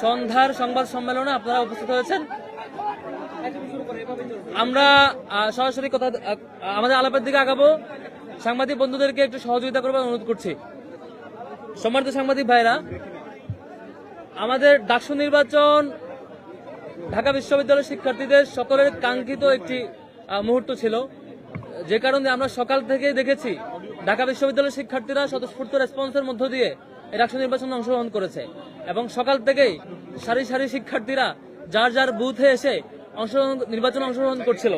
সন্ধ্যার সংবাদ সম্মেলনে আপনারা উপস্থিত হয়েছেন। আমরা সরাসরি কথা আমাদের আলাপের দিকে আগাবো। সাংবাদিক বন্ধুদেরকে একটু সহযোগিতা করবার অনুরোধ করছি। সম্মানিত সাংবাদিক ভাইরা, আমাদের ডাকসু নির্বাচন ঢাকা বিশ্ববিদ্যালয়ের শিক্ষার্থীদের সকলের কাঙ্ক্ষিত একটি মুহূর্ত ছিল। যে কারণে আমরা সকাল থেকে দেখেছি, ঢাকা বিশ্ববিদ্যালয়ের শিক্ষার্থীরা স্বতঃস্ফূর্ত রেসপন্সের মধ্য দিয়ে এই নির্বাচনে অংশগ্রহণ করেছে। এবং সকাল থেকেই সারি সারি শিক্ষার্থীরা যার যার বুথে এসে অংশগ্রহণ, নির্বাচনে অংশগ্রহণ করছিল।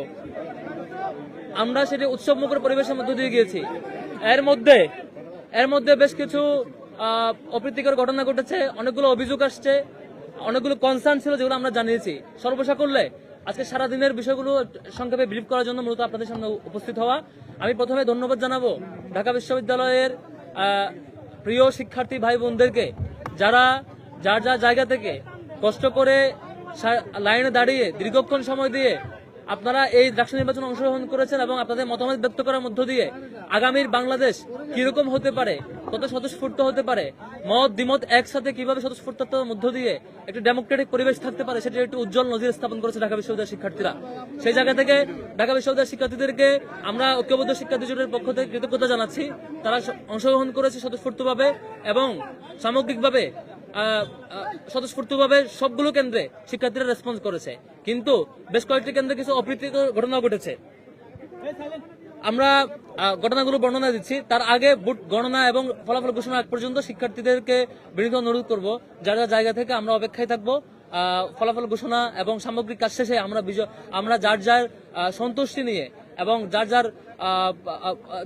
আমরা সেটি উৎসব মুখর পরিবেশের মধ্য দিয়ে গিয়েছি। এর মধ্যে এর মধ্যে বেশ কিছু অপ্রীতিকর ঘটনা ঘটেছে, অনেকগুলো অভিযোগ আসছে, অনেকগুলো কনসার্ন ছিল যেগুলো আমরা জানিয়েছি। সর্বসাকল্যে আজকে সারা দিনের বিষয়গুলো সংক্ষেপে ব্রিফ করার জন্য মূলত আপনাদের সামনে উপস্থিত হওয়া। আমি প্রথমে ধন্যবাদ জানাব ঢাকা বিশ্ববিদ্যালয়ের প্রিয় শিক্ষার্থী ভাই বোনদেরকে, যারা যার যার জায়গা থেকে কষ্ট করে লাইনে দাঁড়িয়ে দীর্ঘক্ষণ সময় দিয়ে আপনারা এই ডাকসু নির্বাচনে অংশগ্রহণ করেছেন এবং আপনাদের মতামত ব্যক্ত করার মধ্য দিয়ে আগামীর বাংলাদেশ কীরকম হতে পারে, কত স্বতঃস্ফূর্ত হতে পারে, মত, দ্বিমত একসাথে কীভাবে স্বতঃস্ফূর্ততার মধ্য দিয়ে একটি ডেমোক্রেটিক পরিবেশ থাকতে পারে সেটা একটু উজ্জ্বল নজির স্থাপন করেছে ঢাকা বিশ্ববিদ্যালয়ের শিক্ষার্থীরা। সেই জায়গা থেকে ঢাকা বিশ্ববিদ্যালয়ের শিক্ষার্থীদেরকে আমরা ঐক্যবদ্ধ শিক্ষার্থী জোটের পক্ষ থেকে কৃতজ্ঞতা জানাচ্ছি। তারা অংশগ্রহণ করেছে স্বতঃস্ফূর্তভাবে এবং সামগ্রিকভাবে স্বতঃস্ফূর্তভাবে সবগুলো কেন্দ্রে শিক্ষার্থীরা রেসপন্স করেছে। কিন্তু বেশ কয়েকটি কেন্দ্রে কিছু অপ্রীতিকর ঘটনা ঘটেছে। আমরা ঘটনাগুলো বর্ণনা দিচ্ছি। তার আগে ভোট গণনা এবং ফলাফল ঘোষণা আগ পর্যন্ত শিক্ষার্থীদেরকে বিনীত অনুরোধ করব। যার যার জায়গা থেকে আমরা অপেক্ষায় থাকব। ফলাফল ঘোষণা এবং সামগ্রিক কাজ শেষে আমরা বিজয়, আমরা যার যার সন্তুষ্টি নিয়ে এবং যার যার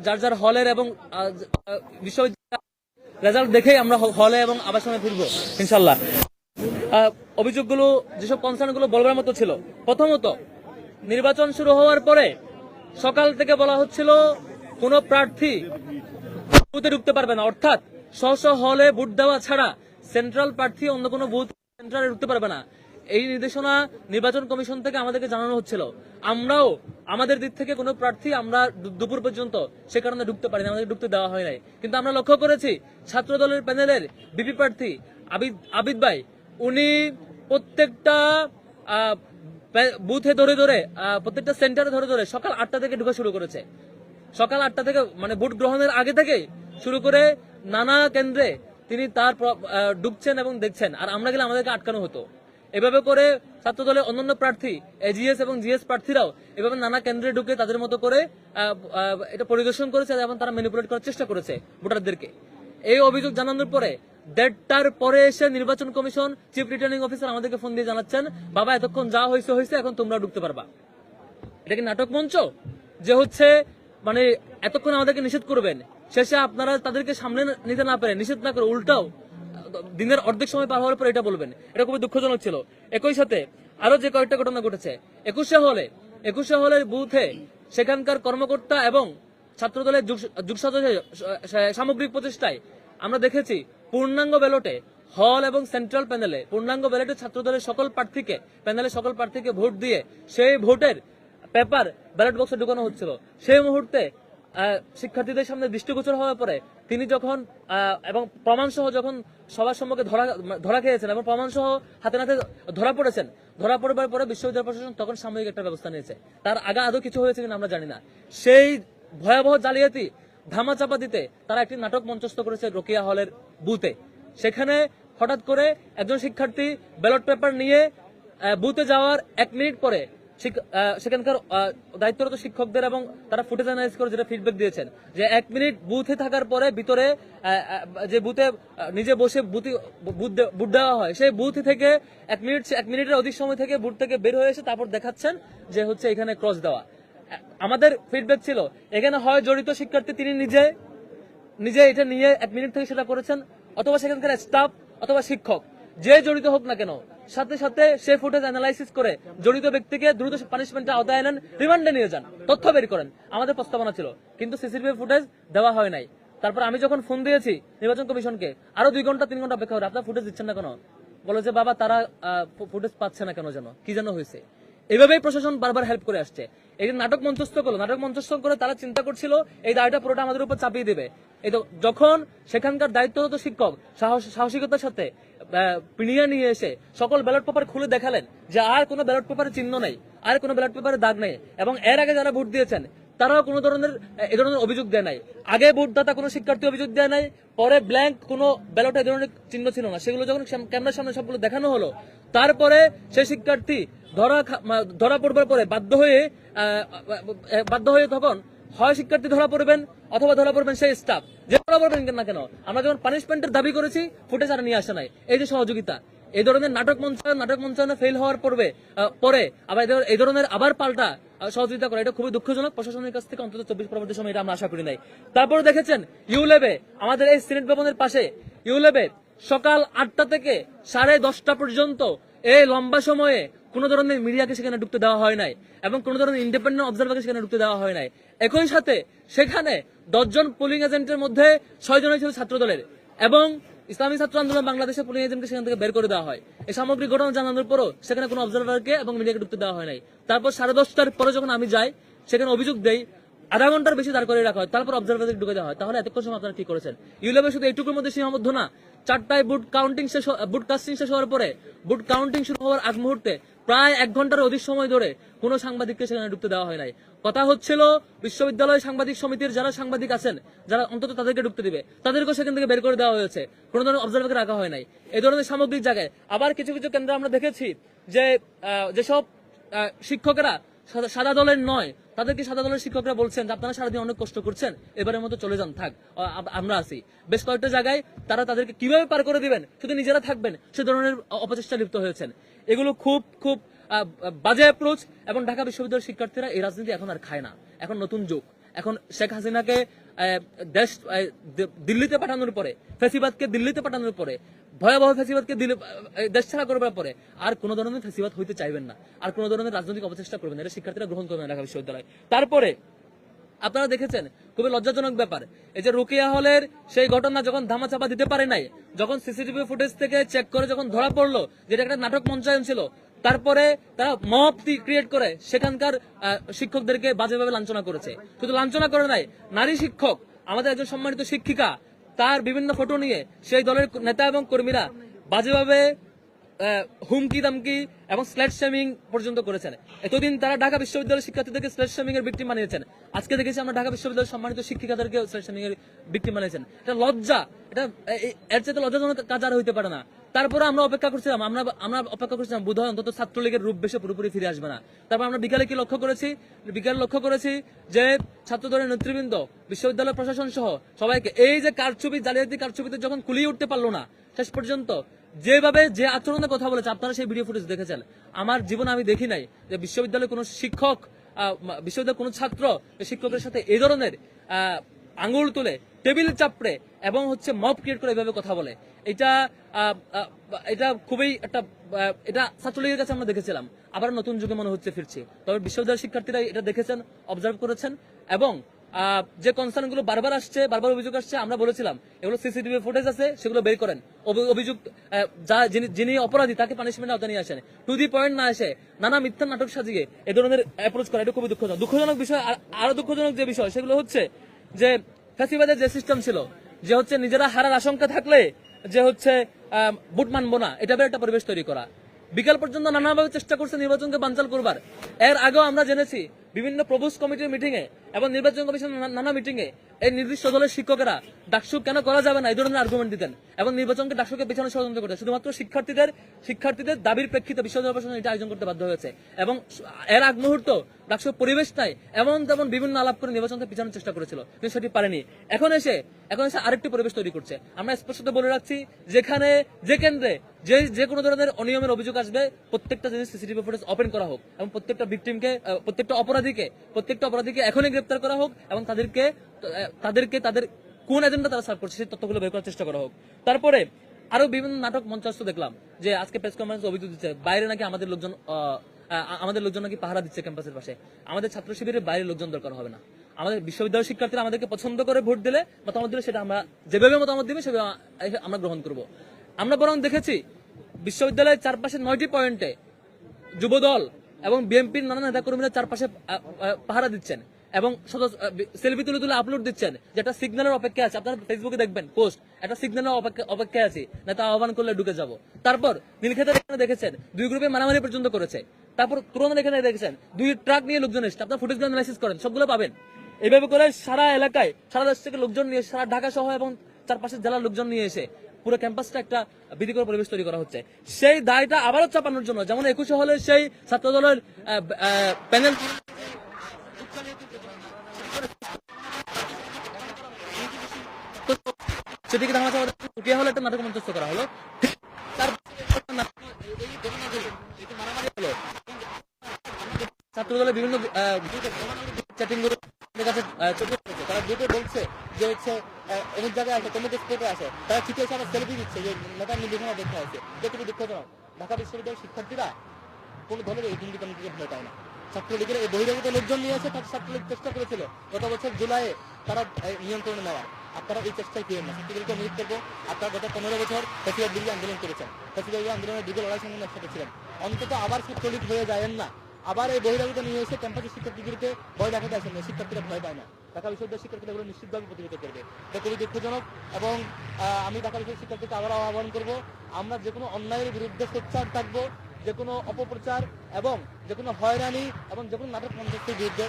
যার যার হলের এবং বিশ্ববিদ্যালয় রেজাল্ট দেখেই আমরা হলে এবং আবাসনে ফিরবো ইনশাল্লাহ অভিযোগগুলো, যেসব কনসার্নগুলো বলবার মতো ছিল, প্রথমত, নির্বাচন শুরু হওয়ার পরে সকাল থেকে বলা হচ্ছিল, কোন প্রার্থী ঢুকতে পারবে না। অর্থাৎ স্ব হলে ভোট দেওয়া ছাড়া সেন্ট্রাল প্রার্থী অন্য কোনো বুথ সেন্ট্রালে ঢুকতে পারবে না। এই নির্দেশনা নির্বাচন কমিশন থেকে আমাদেরকে জানানো হচ্ছিল। আমরাও, আমাদের দিক থেকে কোনো প্রার্থী আমরা দুপুর পর্যন্ত সে কারণে ঢুকতে পারিনি আমাদের ঢুকতে দেওয়া হয় নাই। কিন্তু আমরা লক্ষ্য করেছি ছাত্র দলের প্যানেলের বিপি প্রার্থী আবিদ আবিদ ভাই, উনি প্রত্যেকটা বুথে ধরে ধরে প্রত্যেকটা সেন্টারে ধরে ধরে সকাল আটটা থেকে ঢুকা শুরু করেছে। সকাল আটটা থেকে মানে ভোট গ্রহণের আগে থেকে শুরু করে নানা কেন্দ্রে তিনি তার ঢুকছেন এবং দেখছেন। আর আমরা গেলে আমাদেরকে আটকানো হতো। এভাবে করে ছাত্র দলের অন্যান্য প্রার্থী এজিএস এবং জিএস প্রার্থীরাও এভাবে নানা কেন্দ্রে ঢুকে তাদের মতো করে এটা পরিদর্শন করেছে এবং তারা ম্যানিপুলেট করার চেষ্টা করেছে ভোটারদেরকে। এই অভিযোগ জানানোর পরে দেড়টার পরে এসে নির্বাচন কমিশন চিফ রিটার্নিং অফিসার আমাদেরকে ফোন দিয়ে জানাচ্ছেন, বাবা, এতক্ষণ যা হয়েছে হয়েছে এখন তোমরা ঢুকতে পারবা। এটা কি নাটক মঞ্চ? যে হচ্ছে মানে এতক্ষণ আমাদেরকে নিষেধ করবেন, শেষে আপনারা তাদেরকে সামনে নিতে না পারে, নিষেধ না করে উল্টাও দিনের অর্ধেক সময় পার হওয়ার পর এটা বলবেন। এটা খুবই দুঃখজনক ছিল। একই সাথে আরও যে কয়েকটা ঘটনা ঘটেছে, একুশে হলে, একুশে হলের বুথে সেখানকার কর্মকর্তা এবং ছাত্র দলের যুগসাজে সামগ্রিক প্রচেষ্টায় আমরা দেখেছি পূর্ণাঙ্গ ব্যালটে হল এবং সেন্ট্রাল প্যানেলে, পূর্ণাঙ্গ ব্যালটে ছাত্র দলের সকল প্রার্থীকে প্যানেলে সকল প্রার্থীকে ভোট দিয়ে সেই ভোটের পেপার ব্যালট বক্সে ঢুকানো হচ্ছিল। সেই মুহূর্তে শিক্ষার্থীদের সামনে দৃষ্টিগোচর হওয়ার পরে তিনি যখন এবং প্রমাণ সহ যখন সবার সম্মুখে ধরা ধরা খেয়েছেন এবং প্রমাণ সহ হাতে নাতে ধরা পড়েছেন, ধরা পড়বার পরে বিশ্ববিদ্যালয় প্রশাসন তখন সাময়িক একটা ব্যবস্থা নিয়েছে। তার আগে আদৌ কিছু হয়েছে কিনা আমরা জানি না। সেই ভয়াবহ জালিয়াতি ধামাচাপা দিতে তারা একটি নাটক মঞ্চস্থ করেছে রোকিয়া হলের বুথে। সেখানে হঠাৎ করে একজন শিক্ষার্থী ব্যালট পেপার নিয়ে বুথে যাওয়ার এক মিনিট পরে সেখানকার দায়িত্বরত শিক্ষকদের এবং তারা ফুটেজ অ্যানালাইজ করে যেটা ফিডব্যাক দিয়েছেন। যে এক মিনিট বুথে থাকার পরে ভিতরে যে বুথে নিজে বসে বুথে বুথ দেওয়া হয়, সেই বুথ থেকে এক মিনিট এক মিনিটের অধিক সময় থেকে বুথ থেকে বের হয়ে এসে তারপর দেখাচ্ছেন যে হচ্ছে এখানে ক্রস দেওয়া। আমাদের ফিডব্যাক ছিল, এখানে হয় জড়িত শিক্ষার্থী তিনি নিজে নিজে এটা নিয়ে এক মিনিট থেকে সেটা করেছেন, অথবা সেখানকার স্টাফ অথবা শিক্ষক। যে জড়িত হোক না কেন, সাথে সাথে সে ফুটেজ অ্যানালাইসিস করে জড়িত ব্যক্তিকে দ্রুত পানিশমেন্টে আওতায় আনেন, রিমান্ডে নিয়ে যান, তথ্য বের করেন। আমাদের প্রস্তাবনা ছিল, কিন্তু সিসিটিভি ফুটেজ দেওয়া হয় নাই। তারপর আমি যখন ফোন দিয়েছি নির্বাচন কমিশনকে, আরও দুই ঘণ্টা, তিন ঘণ্টা অপেক্ষা করে, আপনারা ফুটেজ দিচ্ছেন না কেন? বলে যে, বাবা, তারা ফুটেজ পাচ্ছে না কেন যেন? কি যেন হয়েছে? এভাবেই প্রশাসন বারবার হেল্প করে আসছে। এই যে নাটক মঞ্চস্থ করল, নাটক মঞ্চস্থ করে তারা চিন্তা করছিল, এই দায়টা পুরোটা আমাদের উপর চাপিয়ে দেবে। এই তো, যখন সেখানকার দায়িত্বরত শিক্ষক সাহস- সাহসিকতার সাথে পিনিয়ে নিয়ে এসে সকল ব্যালট পেপার খুলে দেখালেন যে আর কোনো ব্যালট পেপারের চিহ্ন নেই, আর কোনো ব্যালট পেপারের দাগ নেই। এবং এর আগে যারা ভোট দিয়েছেন, তারাও কোনো ধরনের, এ ধরনের অভিযোগ দেয় নাই। আগে ভোটদাতা কোনো শিক্ষার্থী অভিযোগ দেয় নাই, পরে ব্ল্যাঙ্ক কোনো ব্যালটে এই ধরনের চিহ্ন ছিল না। সেগুলো যখন ক্যামেরার সামনে সবগুলো দেখানো হলো, তারপরে সেই শিক্ষার্থী ধরা ধরা পড়বার পরে বাধ্য হয়ে বাধ্য হয়ে তখন হয় শিক্ষার্থী ধরা পড়বেন অথবা ধরা পড়বেন সেই স্টাফ যে ধরা পড়বেন না কেন? আমরা যখন পানিশমেন্টের দাবি করেছি ফুটেজ আর নিয়ে আসে নাই। এই যে সহযোগিতা, এই ধরনের নাটক মঞ্চায়ন, নাটক মঞ্চায়নে ফেল হওয়ার পূর্বে পরে আবার এই ধরনের আবার পাল্টা সহযোগিতা করা, এটা খুবই দুঃখজনক। প্রশাসনের কাছ থেকে অন্তত চব্বিশ পরবর্তী সময় এটা আমরা আশা করি নাই। তারপর দেখেছেন, ইউলেবে, আমাদের এই সিনেট ভবনের পাশে, ইউলেবে সকাল আটটা থেকে সাড়ে দশটা পর্যন্ত এই লম্বা সময়ে কোনো ধরনের মিডিয়াকে সেখানে ঢুকতে দেওয়া হয় নাই এবং কোনো ধরনের ইন্ডিপেন্ডেন্ট অবজারভারকে সেখানে ঢুকতে দেওয়া হয় নাই। একই সাথে সেখানে দশজন পোলিং এজেন্টের মধ্যে ছয় জনই ছিল ছাত্র দলের এবং ইসলামী ছাত্র আন্দোলন বাংলাদেশের পোলিং এজেন্টকে সেখান থেকে বের করে দেওয়া হয়। এই সামগ্রিক ঘটনা জানানোর পরও সেখানে কোনো অবজারভারকে এবং মিডিয়াকে ঢুকতে দেওয়া হয় নাই। তারপর সাড়ে দশটার পরে যখন আমি যাই, সেখানে অভিযোগ দেই, আধা ঘণ্টার বেশি দাঁড় করে রাখা হয়, তারপর অবজারভারদের ঢুকে দেওয়া হয়। তাহলে এতক্ষণ সময় আপনারা কি করেছেন? ইউলেবে শুধু এইটুকুর মধ্যে সীমাবদ্ধ না, চারটায় বুট কাউন্টিং শেষ বুট কাস্টিং শেষ হওয়ার পরে বুট কাউন্টিং শুরু হওয়ার আগ মুহূর্তে প্রায় এক ঘণ্টার অধিক সময় ধরে কোনো সাংবাদিককে সেখানে ঢুকতে দেওয়া হয় নাই। কথা হচ্ছিল, বিশ্ববিদ্যালয় সাংবাদিক সমিতির যারা সাংবাদিক আছেন, যারা অন্তত তাদেরকে ঢুকতে দিবে, তাদেরকেও সেখান থেকে বের করে দেওয়া হয়েছে। কোনো ধরনের অবজারভারকে রাখা হয় নাই। এই ধরনের সামগ্রিক জায়গায় আবার কিছু কিছু কেন্দ্রে আমরা দেখেছি যে যেসব শিক্ষকেরা সাদা- দলের নয়, তাদেরকে সাদা দলের শিক্ষকরা বলছেন আপনারা সারাদিন অনেক কষ্ট করছেন, এবারের মতো চলে যান, থাক আমরা আছি। বেশ কয়েকটা জায়গায় তারা তাদেরকে কীভাবে পার করে দিবেন, শুধু নিজেরা থাকবেন, সে ধরনের অপচেষ্টা লিপ্ত হয়েছেন। এগুলো খুব খুব বাজে অ্যাপ্রোচ এবং ঢাকা বিশ্ববিদ্যালয়ের শিক্ষার্থীরা এই রাজনীতি এখন আর খায় না। এখন নতুন যুগ। এখন শেখ হাসিনাকে দেশ দিল্লিতে পাঠানোর পরে, ফেসিবাদকে দিল্লিতে পাঠানোর পরে, ভয়াবহ ফেসিবাদকে দেশ ছাড়া করবার পরে, আর কোন ধরনের ফেসিবাদ হইতে চাইবেন না। আর কোন ধরনের রাজনৈতিক অপচেষ্টা করবেন এটা শিক্ষার্থীরা গ্রহণ করবেন ঢাকা বিশ্ববিদ্যালয়। তারপরে আপনারা দেখেছেন, খুবই লজ্জাজনক ব্যাপার। এই যে রুকিয়া হলের সেই ঘটনা যখন ধামাচাপা দিতে পারে নাই, যখন সিসিটিভি ফুটেজ থেকে চেক করে যখন ধরা পড়ল যেটা একটা নাটক মঞ্চায়ন ছিল, তারপরে তারা মব ক্রিয়েট করে, সেখানকার শিক্ষকদেরকে বাজেভাবে লাঞ্ছনা করেছে। শুধু লাঞ্ছনা করে নাই, নারী শিক্ষক, আমাদের একজন সম্মানিত শিক্ষিকা, তার বিভিন্ন ফটো নিয়ে সেই দলের নেতা এবং কর্মীরা বাজেভাবে হুমকি দামকি এবং স্ল্যাট শেমিং পর্যন্ত করেছেন। এতদিন তারা ঢাকা বিশ্ববিদ্যালয়ের শিক্ষার্থীদেরকে স্ল্যাট শেমিং এর ভিক্টিম বানিয়েছেন আজকে দেখেছি আমরা ঢাকা বিশ্ববিদ্যালয়ের সম্মানিত শিক্ষিকাদেরকে স্ল্যাট শেমিং এর ভিক্টিম বানিয়েছেন এটা লজ্জা। এটা এর চাইতে লজ্জাজনক কাজ আর হইতে পারে না। তারপরে আমরা অপেক্ষা করছিলাম, আমরা আমরা অপেক্ষা করছিলাম বোধ হয় অন্তত ছাত্রলীগের রূপ বেশে পুরোপুরি ফিরে আসবে না। তারপর আমরা বিকালে কি লক্ষ্য করেছি? বিকালে লক্ষ্য করেছি যে ছাত্র দলের নেতৃবৃন্দ, বিশ্ববিদ্যালয় প্রশাসন সহ সবাইকে এই যে কারচুপি, জালিয়াতি কারচুপিতে যখন কুলিয়ে উঠতে পারল না, শেষ পর্যন্ত যেভাবে যে আচরণের কথা বলেছে, আপনারা সেই ভিডিও ফুটেজ দেখেছেন। আমার জীবনে আমি দেখি নাই যে বিশ্ববিদ্যালয়ে কোনো শিক্ষক বিশ্ববিদ্যালয়ের কোনো ছাত্র শিক্ষকের সাথে এই ধরনের আঙুল তুলে, টেবিল চাপড়ে এবং হচ্ছে মব ক্রিয়েট করে এভাবে কথা বলে। এটা এটা খুবই একটা এটা ছাত্রলীগের কাছে আমরা দেখেছিলাম। আবার নতুন যুগে মনে হচ্ছে ফিরছি। তবে বিশ্ববিদ্যালয়ের শিক্ষার্থীরা এটা দেখেছেন অবজার্ভ করেছেন এবং যে কনসার্নগুলো বারবার আসছে, বারবার অভিযোগ আসছে, আমরা বলেছিলাম, এগুলো সিসিটিভি ফুটেজ আছে, সেগুলো বের করেন। অভিযোগ যা যিনি অপরাধী, তাকে পানিশমেন্ট আওতা নিয়ে আসেন। টু দি পয়েন্ট না এসে নানা মিথ্যা নাটক সাজিয়ে এ ধরনের অ্যাপ্রোচ করা, এটা খুবই দুঃখজনক। দুঃখজনক বিষয়, আর- দুঃখজনক যে বিষয়, সেগুলো হচ্ছে যে ফ্যাসিবাদের যে সিস্টেম ছিল, যে হচ্ছে নিজেরা হারার আশঙ্কা থাকলে যে হচ্ছে ভোট মানবো না, এটা একটা পরিবেশ তৈরি করা। বিকাল পর্যন্ত নানাভাবে চেষ্টা করছে নির্বাচনকে বানচাল করবার। এর আগেও আমরা জেনেছি, বিভিন্ন প্রভুস কমিটির মিটিং এ এবং নির্বাচন কমিশন নানা মিটিং এ এই নির্দিষ্ট দলের শিক্ষকেরা ডাকসু কেন করা যাবে না? এই ধরনের আর্গুমেন্ট দিতেন। এবং নির্বাচনকে ডাকসুকে পেছনে ষড়যন্ত্র করতেন। শুধুমাত্র শিক্ষার্থীদের শিক্ষার্থীদের দাবির প্রেক্ষিতে বিশ্ববিদ্যালয় এটা আয়োজন করতে বাধ্য হয়েছে। এবং এর আগ মুহূর্ত ডাকসু পরিবেশ নাই, এমন তেমন বিভিন্ন আলাপ করে নির্বাচনকে পিছানোর চেষ্টা করেছিল। কিন্তু সেটি পারেনি। এখন এসে এখন এসে আরেকটি পরিবেশ তৈরি করছে। আমরা স্পষ্ট বলে রাখছি, যেখানে যে কেন্দ্রে যে যে কোনো ধরনের অনিয়মের অভিযোগ আসবে, প্রত্যেকটা জিনিস সিসিটিভি ফুটেজ ওপেন করা হোক। এবং প্রত্যেকটা ভিকটিমকে প্রত্যেকটা অপরাধীকে প্রত্যেকটা অপরাধীকে এখনই গ্রেপ্তার করা হোক এবং তাদেরকে তাদেরকে তাদের কোন এজেন্ডা তারা সার্ভ করছে সেই তথ্যগুলো বের করার চেষ্টা করা হোক। তারপরে আরও বিভিন্ন নাটক মঞ্চস্থ দেখলাম যে আজকে প্রেস কনফারেন্স অভিযোগ দিচ্ছে, বাইরে নাকি আমাদের লোকজন আমাদের লোকজন নাকি পাহারা দিচ্ছে ক্যাম্পাসের পাশে। আমাদের ছাত্র শিবিরের বাইরে লোকজন দরকার হবে না। আমাদের বিশ্ববিদ্যালয়ের শিক্ষার্থীরা আমাদেরকে পছন্দ করে ভোট দিলে মতামত দিলে সেটা আমরা যেভাবে মতামত দিবে সেভাবে আমরা গ্রহণ করব। আমরা বরং দেখেছি বিশ্ববিদ্যালয়ের চারপাশে নয়টি পয়েন্টে যুবদল এবং বিএনপির নানা নেতাকর্মীরা চারপাশে পাহারা দিচ্ছেন। এবং সেলফি তুলে তুলে আপলোড দিচ্ছেন, যেটা সিগন্যালের অপেক্ষা আছে। আপনারা ফেসবুকে দেখবেন পোস্ট একটা সিগন্যালের অপেক্ষায় আছি, না তা আহ্বান করলে ঢুকে যাব। তারপর নীলক্ষেতের এখানে দেখেছেন, দুই গ্রুপে মারামারি পর্যন্ত করেছে। তারপর ক্রোনের এখানে দেখেছেন, দুই ট্রাক নিয়ে লোকজন এসেছে। আপনার ফুটেজ অ্যানালাইসিস করেন, সবগুলো পাবেন। এইভাবে করে সারা এলাকায়, সারা দেশ থেকে লোকজন নিয়ে, সারা ঢাকা সহ এবং চারপাশের জেলার লোকজন নিয়ে এসে পুরো ক্যাম্পাসটা একটা ভীতিকর পরিবেশ তৈরি করা হচ্ছে। সেই দায়টা আবারও চাপানোর জন্য, যেমন একুশে হলে সেই ছাত্র দলের প্যানেল ধামাচা উঠিয়া হলে? একটা নাটক মঞ্চস্থ করা হলো। ঠিক তার এই ঘটনাগুলো, এই যে মারামারি হলো, ছাত্র দলের বিভিন্ন। তারা বলছে যে হচ্ছে জায়গায় তারা ঠিক আছে আবার সেলফি দিচ্ছে যে নেতার নির্দেশনা দেখতে আছে। যেটুকু দুঃখজনক ঢাকা বিশ্ববিদ্যালয়ের শিক্ষার্থীরা কোনো ধরনের এই দুর্নীতি কমিটিকে ভয় পায় না। ছাত্রলীগের এই বহিরাগত লোকজন নিয়ে এসে তার ছাত্রলীগ চেষ্টা করেছিল। গত বছর জুলাইয়ে তারা নিয়ন্ত্রণে নেওয়ার। আপনারা এই চেষ্টায় পেয়ে না। ছাত্রলীগকে অনুরোধ করব, আপনারা গত পনেরো বছর ফেসিবাদ বিরোধী আন্দোলন করেছেন। ফেসিবাদ আন্দোলনের দীর্ঘ লড়াই সংগ্রামে একসাথে ছিলেন। অন্তত আবার ছাত্রলীগ হয়ে যায়েন না। আবার এই বহিরাগত নিয়ে এসে ক্যাম্পাসের শিক্ষার্থীদেরকে ভয় দেখাতে আসেন না। শিক্ষার্থীরা ভয় পায় না। ঢাকা বিশ্ববিদ্যালয়ের শিক্ষার্থীরা এগুলো নিশ্চিতভাবে প্রতিরোধ করবে। এটা খুবই দুঃখজনক এবং আমি ঢাকা বিশ্ববিদ্যালয়ের শিক্ষার্থীকে আবার আহ্বান করব, আমরা যে কোনো অন্যায়ের বিরুদ্ধে সোচ্চার থাকব। যে কোনো অপপ্রচার এবং যে কোনো হয়রানি এবং যে কোনো নাটক মঞ্চের বিরুদ্ধে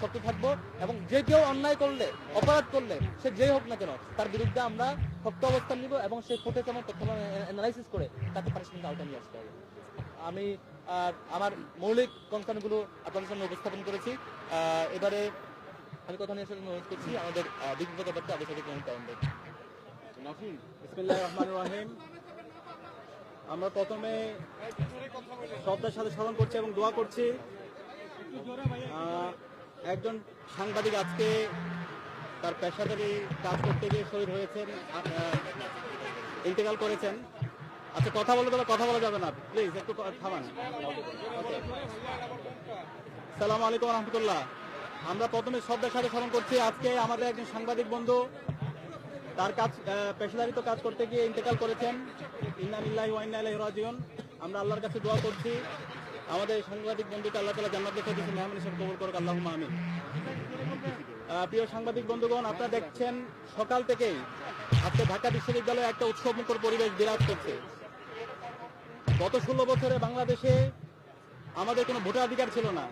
শক্ত থাকব এবং যে কেউ অন্যায় করলে, অপরাধ করলে, সে যেই হোক না কেন, তার বিরুদ্ধে আমরা শক্ত অবস্থান নিব এবং সেই ফুটেজ এবং তথ্য অ্যানালাইসিস করে তাকে পারিশ্রমিক আওতায় নিয়ে আসতে হবে। আমি আমার মৌলিক কনসার্নগুলো আপনাদের সামনে উপস্থাপন করেছি। এবারে আমি কথা নিয়ে অনুরোধ করছি আমাদের বিজ্ঞ ব্যাপারটা আগে থেকে গ্রহণ করেন বিসমিল্লাহির রহমানির রহিম। আমরা প্রথমে শ্রদ্ধার সাথে স্মরণ করছি এবং দোয়া করছি। একজন সাংবাদিক আজকে তার পেশাদারি কাজ করতে গিয়ে শহীদ হয়েছেন ইন্তেকাল করেছেন। আচ্ছা কথা বলতে গেলে কথা বলা যাবে না। প্লিজ, একটু থামান। সালাম আলাইকুম রহমতুল্লাহ। আমরা প্রথমে শ্রদ্ধার সাথে স্মরণ করছি। আজকে আমাদের একজন সাংবাদিক বন্ধু তার কাজ পেশাদারিত কাজ করতে গিয়ে ইন্তেকাল করেছেন। ইন্নানিল্লাহি ওয়া ইন্না ইলাইহি রাজিউন। আমরা আল্লাহর কাছে দোয়া করছি। আমাদের সাংবাদিক বন্ধুকে আল্লাহ তাআলা জান্নাত দেখে দিয়েছেন। মেহমান হিসেবে কবুল করুক। আল্লাহুম্মা আমিন। প্রিয় সাংবাদিক বন্ধুগণ, আপনারা দেখছেন সকাল থেকেই আজকে ঢাকা বিশ্ববিদ্যালয়ে একটা উৎসবমুখর পরিবেশ বিরাজ করছে। গত ষোলো বছরে বাংলাদেশে আমাদের কোনো ভোটাধিকার ছিল না।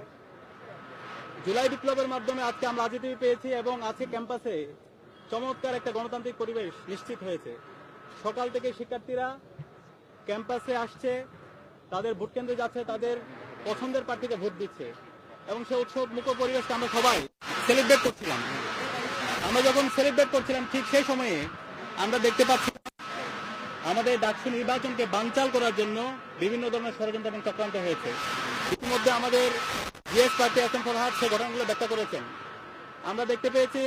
জুলাই বিপ্লবের মাধ্যমে আজকে আমরা রাজনীতি পেয়েছি এবং আজকে ক্যাম্পাসে চমৎকার একটা গণতান্ত্রিক পরিবেশ নিশ্চিত হয়েছে। সকাল থেকে শিক্ষার্থীরা ক্যাম্পাসে আসছে, তাদের ভোট কেন্দ্রে যাচ্ছে, তাদের পছন্দের প্রার্থীকে ভোট দিচ্ছে। এবং সে উৎসব মুখ পরিবেশটা আমরা সবাই সেলিব্রেট করছিলাম। আমরা যখন সেলিব্রেট করছিলাম, ঠিক সেই সময়ে আমরা দেখতে পাচ্ছি আমাদের ডাকসু নির্বাচনকে বানচাল করার জন্য বিভিন্ন ধরনের ষড়যন্ত্র এবং চক্রান্ত হয়েছে। ইতিমধ্যে আমাদের জিএস পার্টি এসএম ফরহাদ সে ঘটনাগুলো ব্যাখ্যা করেছেন। আমরা দেখতে পেয়েছি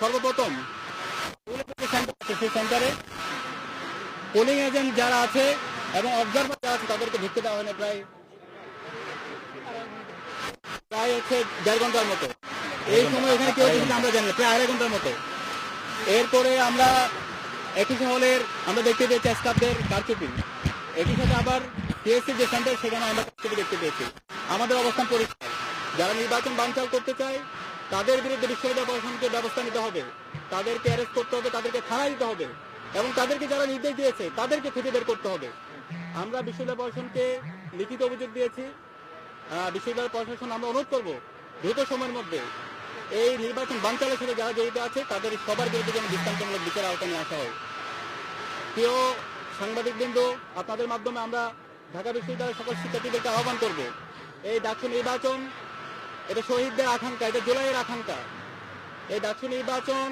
সর্বপ্রথম সেই সেন্টারে পোলিং এজেন্ট যারা আছে এবং অবজারভার যারা আছে, তাদেরকে ঢুকতে দেওয়া হয় না প্রায় প্রায় হচ্ছে দেড় ঘণ্টার মতো। এই সময় এখানে কেউ আমরা জানি প্রায় আড়াই ঘণ্টার মতো। এরপরে আমরা একুশে হলের আমরা দেখতে পেয়েছি স্টাফদের কারচুপি একই সাথে আবার সিএসসি যে সেন্টার সেখানে আমরা কারচুপি দেখতে পেয়েছি। আমাদের অবস্থান পরিষ্কার। যারা নির্বাচন বানচাল করতে চায় তাদের বিরুদ্ধে বিশ্ববিদ্যালয় প্রশাসনকে ব্যবস্থা নিতে হবে। তাদেরকে অ্যারেস্ট করতে হবে, তাদেরকে থানায় দিতে হবে এবং তাদেরকে যারা নির্দেশ দিয়েছে, তাদেরকে খুঁজে বের করতে হবে। আমরা বিশ্ববিদ্যালয় প্রশাসনকে লিখিত অভিযোগ দিয়েছি। বিশ্ববিদ্যালয় প্রশাসন, আমরা অনুরোধ করব দ্রুত সময়ের মধ্যে এই নির্বাচন বানচালের সাথে যারা জড়িত আছে, তাদের সবার বিরুদ্ধে যেন দৃষ্টান্তমূলক বিচার আওতায় আসা হয়। প্রিয় সাংবাদিকবৃন্দ, আপনাদের মাধ্যমে আমরা ঢাকা বিশ্ববিদ্যালয়ের সকল শিক্ষার্থীদেরকে আহ্বান করব, এই ডাকসু নির্বাচন এটা শহীদদের আকাঙ্ক্ষা এটা জুলাইয়ের আকাঙ্ক্ষা। এই ডাকসু নির্বাচন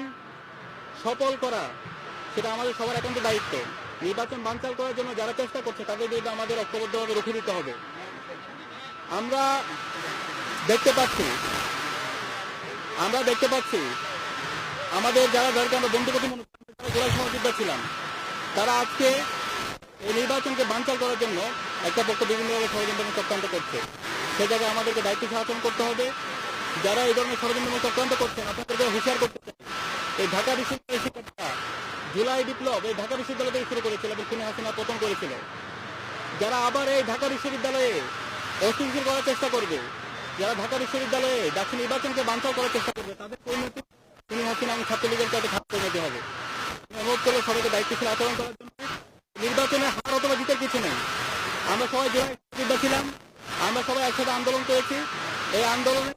সফল করা সেটা আমাদের সবার একান্ত দায়িত্ব। নির্বাচন বানচাল করার জন্য যারা চেষ্টা করছে তাদের বিরুদ্ধে আমাদের ঐক্যবদ্ধভাবে রুখে দিতে হবে। আমরা দেখতে পাচ্ছি আমরা দেখতে পাচ্ছি আমাদের যারা যাদেরকে আমরা করি, যারা জোড়াই সহযোদ্ধা ছিলাম তারা আজকে এই নির্বাচনকে বানচাল করার জন্য একটা পক্ষ বিভিন্নভাবে ষড়যন্ত্র চক্রান্ত করছে। সে জায়গায় আমাদেরকে দায়িত্ব আচরণ করতে হবে। যারা এই ধরনের ষড়যন্ত্র এবং চক্রান্ত করছেন আপনাদেরকে হুঁশিয়ার করতে চাই এই ঢাকা বিশ্ববিদ্যালয়ের শিক্ষার্থীরা জুলাই বিপ্লব এই ঢাকা বিশ্ববিদ্যালয় থেকে শুরু করেছিল এবং খুনি হাসিনা পতন করেছিল। যারা আবার এই ঢাকা বিশ্ববিদ্যালয়ে অস্থিতিশীল করার চেষ্টা করবে, যারা ঢাকা বিশ্ববিদ্যালয়ে ডাকসু নির্বাচনকে বানচাল করার চেষ্টা করবে, তাদের পরিণতি খুনি হাসিনা এবং ছাত্রলীগের কাছে খারাপ পরিণতি হবে। অনুরোধ করব সবাইকে দায়িত্বশীল আচরণ করার জন্য নির্বাচনে হার অথবা জিতে কিছু নেই। আমরা সবাই যোদ্ধা ছিলাম। আমরা সবাই একসাথে আন্দোলন করেছি। এই আন্দোলনে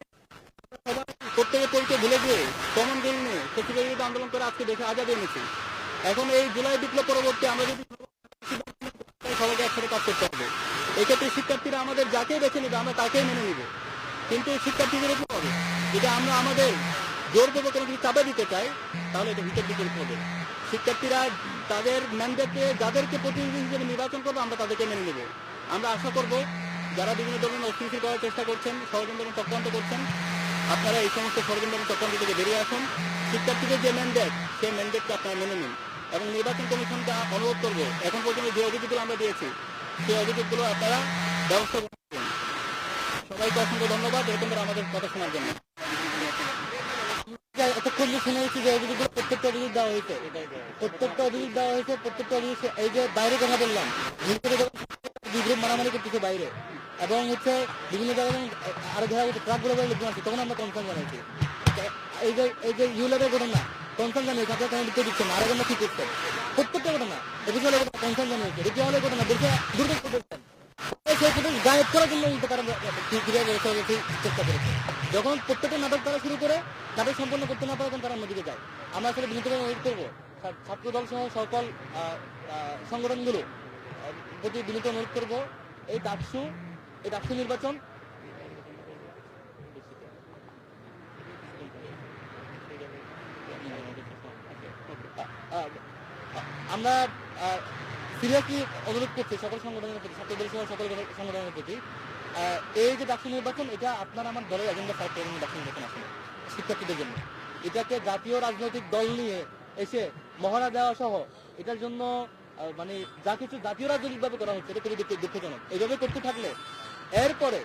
সবাই প্রত্যেকের পরিচয় ভুলে গিয়ে কমন গোল নিয়ে সচিবের বিরুদ্ধে আন্দোলন করে আজকে দেশে আজাদি এনেছি। এখন এই জুলাই বিপ্লব পরবর্তী আমরা যদি সবাইকে একসাথে কাজ করতে হবে। এক্ষেত্রে শিক্ষার্থীরা আমাদের যাকেই বেছে নেবে, আমরা তাকেই মেনে নিব। কিন্তু শিক্ষার্থীদের উপর হবে যদি আমরা আমাদের জোর করব কোনো কিছু চাপে দিতে চাই, তাহলে এটা ভিতর দিকে হবে। শিক্ষার্থীরা তাদের ম্যান্ডেটে যাদেরকে প্রতিনিধি হিসেবে নির্বাচন করব, আমরা তাদেরকে মেনে নেব। আমরা আশা করব যারা বিভিন্ন ধরনের অস্থিতিশীল করার চেষ্টা করছেন, ষড়যন্ত্র চক্রান্ত করছেন, আপনারা এই সমস্ত ষড়যন্ত্র চক্রান্ত থেকে বেরিয়ে আসুন। শিক্ষার্থীদের যে ম্যান্ডেট সেই ম্যান্ডেটকে আপনারা মেনে নিন এবং নির্বাচন কমিশনকে অনুরোধ করব, এখন পর্যন্ত যে অভিযোগগুলো আমরা দিয়েছি, সেই অভিযোগগুলো আপনারা ব্যবস্থা করুন। সবাইকে অসংখ্য ধন্যবাদ, এরকম করে আমাদের কথা শোনার জন্য। প্রত্যেকটা অভিযোগ দেওয়া হয়েছে। এই যে বাইরে কথা বললাম। মারামারি করতেছে বাইরে। এবং হচ্ছে বিভিন্ন জায়গায় ট্রাকগুলো লোকজন আছে তখন আমরা কনসার্ন জানাইছি এই যে এই যে ইউলেটের ঘটনা কনসার্ন জানিয়েছে আপনারা কেন দিতে দিচ্ছেন আরও প্রত্যেকটা ঘটনা এদিকে কনসার্ন জানিয়েছে হলে ঘটনা, দেখে দুর্যোগ করতেছেন গায়েব করার জন্য তারা চেষ্টা করেছে। যখন প্রত্যেকটা নাটক তারা শুরু করে, নাটক সম্পন্ন করতে না পারে তখন তারা অন্যদিকে যায়। আমরা আসলে বিনীতভাবে অনুরোধ করব ছাত্র দল সহ সকল সংগঠনগুলো প্রতি বিনীত অনুরোধ করব, এই ডাকসু এই ডাকসু নির্বাচন। আমরা সিরিয়াসলি অনুরোধ করছি সকল সংগঠনের প্রতি ছাত্রদের সহ সকল সংগঠনের প্রতি। এই যে ডাকসু নির্বাচন, এটা আপনার আমার দলের এজেন্ডা ফাইভ করে ডাকসু নির্বাচন আসলে শিক্ষার্থীদের জন্য। এটাকে জাতীয় রাজনৈতিক দল নিয়ে এসে মহড়া দেওয়া সহ এটার জন্য মানে যা কিছু জাতীয় রাজনৈতিক ভাবে করা হচ্ছে, এটা খুবই দুঃখজনক। এইভাবে করতে থাকলে এরপরে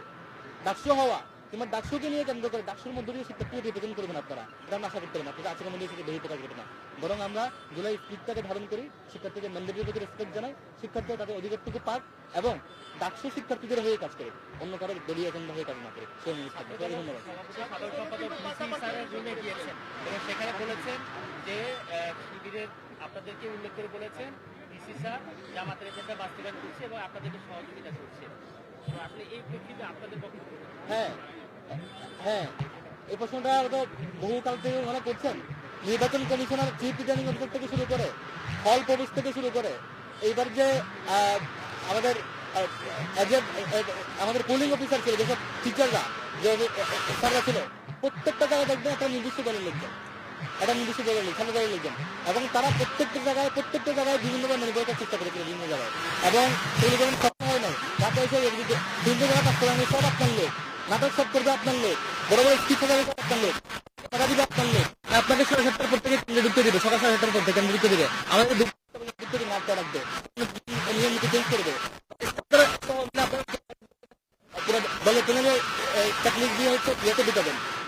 ডাকসু হওয়া কিংবা ডাকসুকে নিয়ে কেন্দ্র করে ডাকসুর মধ্যে দিয়ে শিক্ষার্থীকে রিপ্রেজেন্ট করবেন আপনারা। এটা আমরা আশা করতে পারি না আপনারা আজকের মধ্যে সেটা বেরিয়ে করবে না। বরং আমরা জুলাই স্পিডটাকে ধারণ করি শিক্ষার্থীদের ম্যান্ডেটের প্রতি রেসপেক্ট জানাই, শিক্ষার্থীরা তাদের অধিকারটুকু পাক এবং ডাকসু শিক্ষার্থীদের হয়ে কাজ করে, অন্য কারোর দলীয় এজেন্ডা হয়ে কাজ না করে। সেই অনুরোধ থাকবে। ধন্যবাদ। সেখানে বলেছেন যে শিবিরের আপনাদেরকে উল্লেখ করে বলেছেন ডিসি স্যার এজেন্ডা বাস্তবায়ন করছে এবং আপনাদেরকে সহযোগিতা করছে। হ্যাঁ হ্যাঁ এই প্রশ্নটা তো বহুকাল থেকে ওনারা করছেন। নির্বাচন কমিশনার চিফ রিটার্নিং অফিসার থেকে শুরু করে, হল প্রবেশ থেকে শুরু করে, এইবার যে আমাদের আমাদের পোলিং অফিসার ছিল, যেসব টিচাররা যে স্যাররা ছিল, প্রত্যেকটা জায়গায় দেখবেন একটা নির্দিষ্ট দলের লোকজন, একটা নির্দিষ্ট লোক খেলা দলের লোকজন, এবং তারা প্রত্যেকটা জায়গায় প্রত্যেকটা জায়গায় বিভিন্নভাবে মেনে করার চেষ্টা করেছিল, বিভিন্ন জায়গায়। এবং আপনাকে সাড়ে সাতটার পর থেকে কেন্দ্রে ঢুকতে দিবে, সকাল সাড়ে সাতটার পর থেকে কেন্দ্রে ঢুকতে দিবে। আমাদের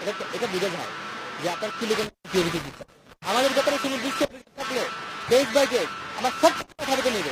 এটা এটা বুঝে যে আপনার কি লোকের কি অভিযোগ দিচ্ছে আমাদের ব্যাপারে সুনির্দিষ্ট অভিযোগ থাকলে কেস বাই আমার সব খাবে নেবে।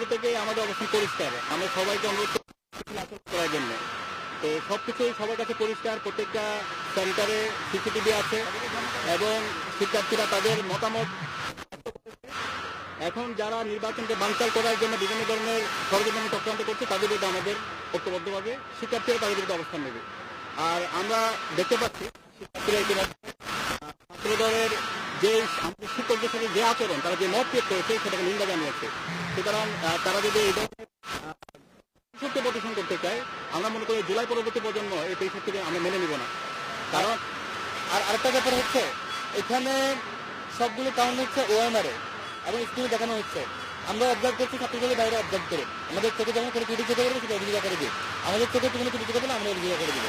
শুরু থেকে আমাদের অবস্থান পরিষ্কার আমরা সবাইকে অনুরোধ করার জন্য। তো সবকিছুই সবার কাছে পরিষ্কার, প্রত্যেকটা সেন্টারে সিসিটিভি আছে এবং শিক্ষার্থীরা তাদের মতামত এখন যারা নির্বাচনকে বানচাল করার জন্য বিভিন্ন ধরনের ষড়যন্ত্র চক্রান্ত করছে, তাদের বিরুদ্ধে আমাদের ঐক্যবদ্ধভাবে শিক্ষার্থীরা তাদের বিরুদ্ধে অবস্থান নেবে। আর আমরা দেখতে পাচ্ছি, শিক্ষার্থীরা ইতিমধ্যে ছাত্র দলের যে শিক্ষকদের সাথে যে আচরণ, তারা যে মত প্রয়োগ করেছে সেটাকে নিন্দা জানিয়েছে। সুতরাং তারা যদি এই ধরনের প্রদর্শন করতে চায়, আমরা মনে করি জুলাই পরবর্তী প্রজন্ম এই পরিষদকে আমরা মেনে নিব না। কারণ, আর আরেকটা ব্যাপার হচ্ছে, এখানে সবগুলো কারণ হচ্ছে ওএমআর এবং স্ক্রিনে দেখানো হচ্ছে। আমরা অবজার্ভ করছি ছাত্রদের বাইরে অবজার্ভ করে। আমাদের চোখে যখন কোনো ক্রিটিক পড়বে সেটা অভিযোগ করে দিই আমাদের চোখে কোনো ক্রিটিক পড়লে আমরা অভিযোগ করে দিব।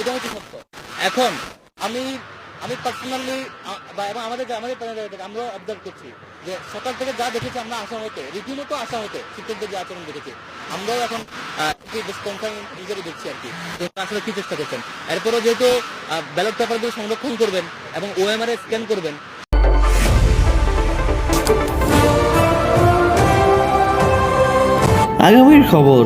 এটা হচ্ছে সত্য। এখন, আমি আমি পার্সোনালি এবং আমাদের আমাদের panel থেকে আমরা অবজার্ভ করছি যে সকাল থেকে যা দেখেছি আমরা আশা হতে রীতিমতো আশা হতে শিক্ষকদের যে আচরণ দেখেছি আমরাও এখন কনসার্ন হিসেবে দেখছি আর কি। আসলে কি চেষ্টা করছেন? এরপরও যেহেতু ব্যালট পেপারগুলো সংরক্ষণ করবেন এবং ওএমআর স্ক্যান করবেন। আগামীর খবর।